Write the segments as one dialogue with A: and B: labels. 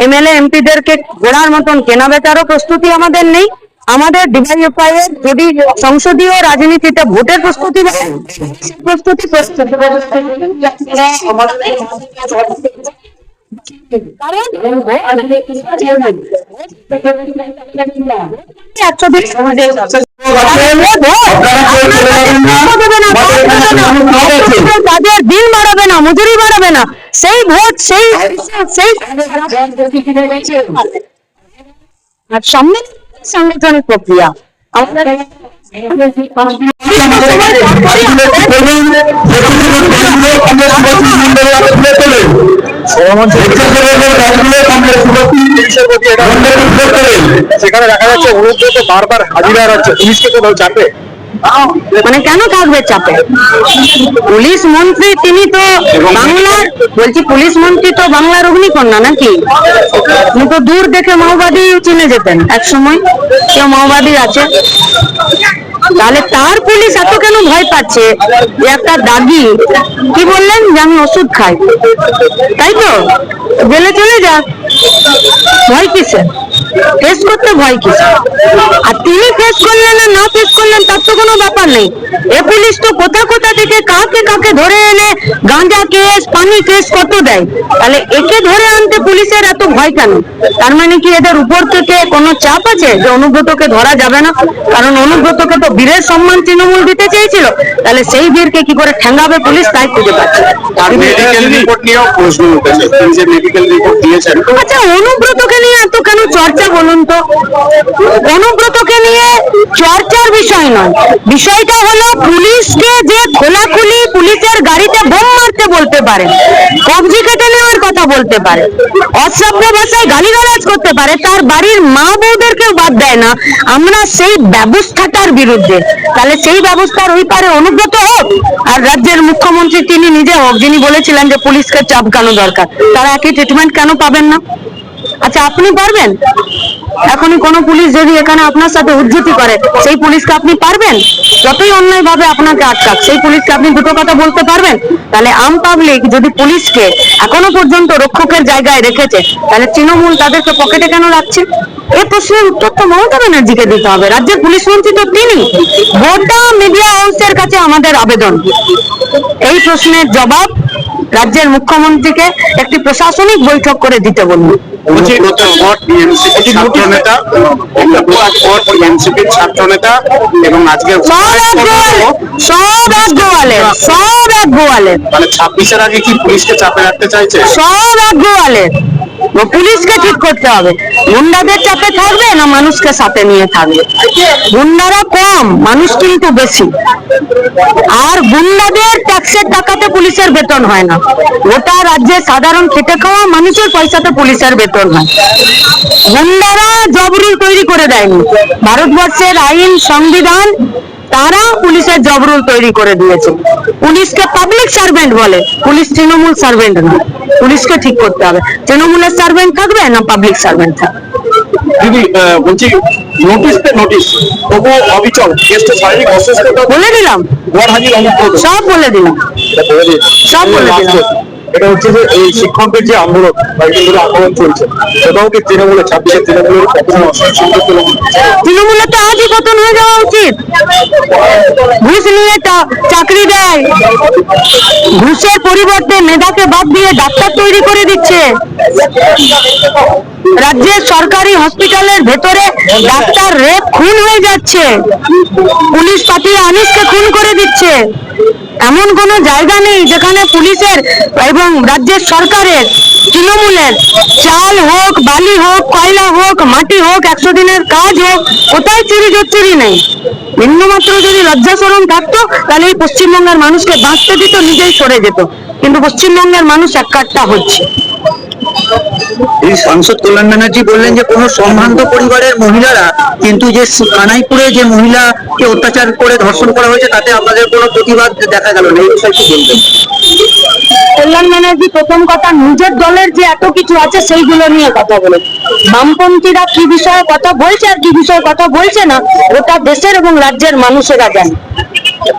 A: MLA এমপিদেরকে ঘোড়ার মতন কেনা বেচারও প্রস্তুতি আমাদের নেই। আমাদের ডিওয়াইএফআই এর যদি সংসদীয় রাজনীতিতে ভোটের প্রস্তুতি প্রস্তুতি প্রস্তুতি দিন তাদের না মজুরি বাড়াবে না। সেই ভোট সেই সেই আর সামনে সাংগঠনিক প্রক্রিয়া।
B: সেখানে দেখা যাচ্ছে অনুব্রত বারবার হাজিরা হচ্ছে পুলিশকে কোথাও চাপে।
A: মানে কেন থাকবে চাপে? পুলিশ মন্ত্রী, তিনি তো বাংলার বলছি পুলিশ মন্ত্রী তো বাংলার অগ্নিকন্যা নাকি? উনি তো দূর দেখে মাওবাদী চিনে যেতেন এক সময় কেউ মাওবাদী আছে। তাহলে তার পুলিশ এত কেন ভয় পাচ্ছে? যে একটা দাগি, কি বললেন? যে আমি ওষুধ খাই। তাই তো? জেলে চলে যাক। ভয় কিসে ফেস করতে ভয় কিসে আর তিনি ফেস করলেন না না ফেস করলেন তার তো কোনো ব্যাপার নেই। এ পুলিশ তো কোথা কোথা থেকে কাকে কাকে ধরে এনে গাঁজা কেস পানি কেস কত দেয়? তাহলে একে ধরে আনতে পুলিশের এত ভয় কেন? তার মানে কি এদের উপর থেকে কোনো চাপ আছে যে অনুব্রতকে ধরা যাবে না? কারণ অনুব্রতকে তো বীরের সম্মান তৃণমূল দিতে চেয়েছিল। তাহলে সেই বীরকে কি করে ঠেঙ্গাবে পুলিশ? তাই খুঁজে পাচ্ছে। না।
B: তার মেডিকেল রিপোর্ট নিয়েও প্রশ্ন উঠেছে। তিনি যে মেডিকেল রিপোর্ট দিয়েছেন।
A: আচ্ছা অনুব্রতকে নিয়ে এত কেন চর্চা বলুন তো? অনুব্রতকে নিয়ে চর্চার বিষয় নয়। বিষয়টা হলো পুলিশকে যে খোলাখুলি পুলিশের গাড়িতে বোম মারতে বলতে পারে, কবজি কেটে নেওয়ার কথা বলতে পারে, অশ্রাব্য ভাষায় গালিগালাজ করতে পারে, তার বাড়ির মা বউদেরকেও বাদ দেয় না। আমরা সেই ব্যবস্থাটার বিরুদ্ধে। তাহলে সেই ব্যবস্থার ওই পারে অনুব্রত হোক, আর রাজ্যের মুখ্যমন্ত্রী তিনি নিজে হোক, যিনি বলেছিলেন যে পুলিশকে চাপ চাপকানো দরকার, তারা একই ট্রিটমেন্ট কেন পাবেন না? আচ্ছা আপনি পারবেন? এখনই কোন পুলিশ যদি এখানে আপনার সাথে উদ্ধতি করে, সেই পুলিশকে আপনি পারবেন? যতই অন্যায় ভাবে আপনাকে আটকাক, সেই পুলিশকে আপনি দুটো কথা বলতে পারবেন? তাহলে আম পাবলিক যদি পুলিশকে এখনও পর্যন্ত রক্ষকের জায়গায় রেখেছে, তাহলে তৃণমূল তাদেরকে পকেটে কেন রাখছে? এ প্রশ্নের উত্তর তো মমতা ব্যানার্জিকে দিতে হবে। রাজ্যের পুলিশ মন্ত্রী তো তিনি। গোটা মিডিয়া কাছে আমাদের আবেদন? এই প্রশ্নের জবাব রাজ্যের মুখ্যমন্ত্রীকে একটি প্রশাসনিক বৈঠক করে দিতে বলুন।
B: মানে ছাব্বিশের আগে কি পুলিশকে চাপে রাখতে চাইছে?
A: সব এক গোয়ালে। ও পুলিশকে ঠিক করতে হবে। গুন্ডাদের চাপে থাকবে না মানুষকে সাথে নিয়ে থাকবে? গুন্ডারা কম, মানুষ কিন্তু বেশি। আর গুন্ডাদের ট্যাক্সের টাকাতে পুলিশের বেতন হয় না। গোটা রাজ্যে সাধারণ খেটে খাওয়া মানুষের পয়সাতে পুলিশের বেতন হয়। গুন্ডারা জব রুল তৈরি করে দেয়নি। ভারতবর্ষের আইন, সংবিধান তারা পুলিশের জব রুল তৈরি করে দিয়েছে। পুলিশকে পাবলিক সার্ভেন্ট বলে। পুলিশ তৃণমূল সার্ভেন্ট না। পুলিশকে ঠিক করতে হবে। তৃণমূলের সার্ভেন্ট থাকবে না পাবলিক সার্ভেন্ট থাকবে।
B: দিদি বলছি নোটিশ পে নোটিশ তবু অবিচল। কেসটা শারীরিক অসুস্থতা
A: বলে দিলাম।
B: গড় হাজির অনুব্রত
A: সব বলে দিলাম। সব বলে দিলাম।
B: এটা হচ্ছে যে এই শিক্ষকদের যে আন্দোলন ধরে আন্দোলন চলছে, সেটাও কি তৃণমূলের ছাব্বিশের তৃণমূলের
A: তৃণমূলের তো আজই পতন হয়ে যাওয়া উচিত। ঘুষ নিয়ে চাকরি দেয়। ঘুষের পরিবর্তে মেধাকে বাদ দিয়ে ডাক্তার তৈরি করে দিচ্ছে। রাজ্যের সরকারি হসপিটালের ভেতরে ডাক্তার রেপ খুন হয়ে যাচ্ছে। পুলিশ পাঠিয়ে আনিসকে খুন করে দিচ্ছে। এমন কোনো জায়গা নেই যেখানে পুলিশের এবং রাজ্যের সরকারের, তৃণমূলের, চাল হোক, বালি হোক, কয়লা হোক, মাটি হোক, একশো দিনের কাজ হোক, কোথায় চুরি চুরি নেই? বিন্দুমাত্র যদি লজ্জাসরণ থাকতো, তাহলে এই পশ্চিমবঙ্গের মানুষকে বাঁচতে দিত, নিজেই সরে যেত। কিন্তু পশ্চিমবঙ্গের মানুষ এক কাট্টা হচ্ছে।
C: এই সাংসদ কল্যাণ ব্যানার্জি বললেন যে, কোনো সম্ভ্রান্ত পরিবারের মহিলারা কিন্তু যে কানাইপুরে যে মহিলাকে অত্যাচার করে ধর্ষণ করা হয়েছে, তাতে আপনাদের কোনো প্রতিবাদ দেখা গেল না? এই বিষয়ে কি বলবেন?
A: কল্যাণ ব্যানার্জি, প্রথম কথা, নিজের দলের যে এত কিছু আছে, সেইগুলো নিয়ে কথা বলে। বামপন্থীরা কি বিষয়ে কথা বলছে আর কি বিষয়ে কথা বলছে না, ওটা দেশের এবং রাজ্যের মানুষেরা জানে।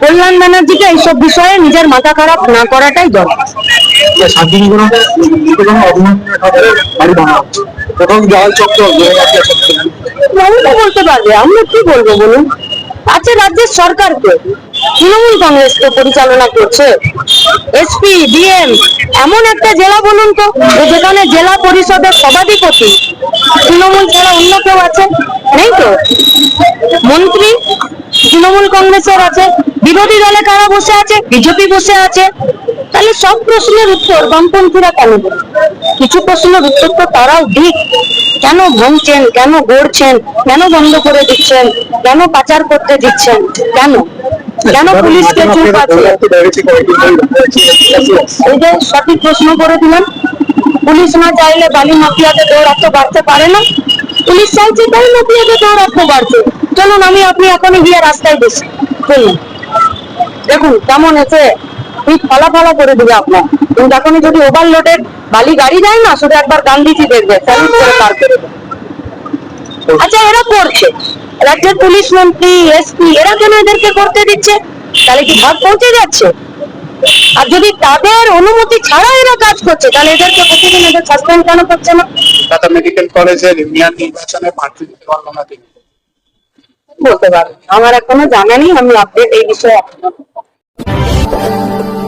A: কল্যাণ ব্যানার্জিকে এইসব বিষয়ে নিজের মাথা খারাপ না করাটাই দরকার। বলতে পারবে আমরা কি বলব বলুন? আছে রাজ্যের সরকারকে। তৃণমূল কংগ্রেসকে পরিচালনা করছে। এসপি ডিএম এমন একটা জেলা বলুন তো যেখানে জেলা পরিষদের সভাধিপতি তৃণমূল ছাড়া অন্য কেউ আছে? নেই তো? মন্ত্রী তৃণমূল কংগ্রেসের আছে? বিরোধী দলে কারা বসে আছে? বিজেপি বসে আছে। তাহলে সব প্রশ্নের উত্তর বামপন্থীরা কেন কিছু প্রশ্নের উত্তর তো তারাও দিক। কেন ভাঙছেন? কেন গড়ছেন? কেন বন্ধ করে দিচ্ছেন? কেন পাচার করতে দিচ্ছেন? কেন? কেন পুলিশকে চুপ আছে এই যে সঠিক প্রশ্ন করে দিলাম। পুলিশ না চাইলে বালি মাফিয়াকে দৌড়াতে বাড়তে পারে না। পুলিশ চাইছে তাই মাফিয়াকে দৌড়াতে বাড়ছে চলুন আমি আপনি এখনই গিয়ে রাস্তায় বসি। চলুন দেখুন কেমন এসে ঠিক ফলা ফলা করে দিবে আপনার। কিন্তু এখনই যদি ওভারলোডেড বালি গাড়ি যায় না শুধু একবার গান্ধীজি দেখবে স্যালুট করে পার করে আচ্ছা এরা করছে। রাজ্যের পুলিশ মন্ত্রী এসপি এরা কেন এদেরকে করতে দিচ্ছে? তাহলে কি ভাগ পৌঁছে যাচ্ছে? আর যদি তাদের অনুমতি ছাড়া এরা কাজ করছে তাহলে এদেরকে প্রতিদিন এদের সাসপেন্ড কেন করছে না?
B: ঢাকা মেডিকেল কলেজের ইউনিয়ন নির্বাচনে প্রার্থী দিতে পারল না তিনি।
A: বলতে পারব আমার এখনও জানা নেই আমি আপডেট এই বিষয়ে এখনও Thank you.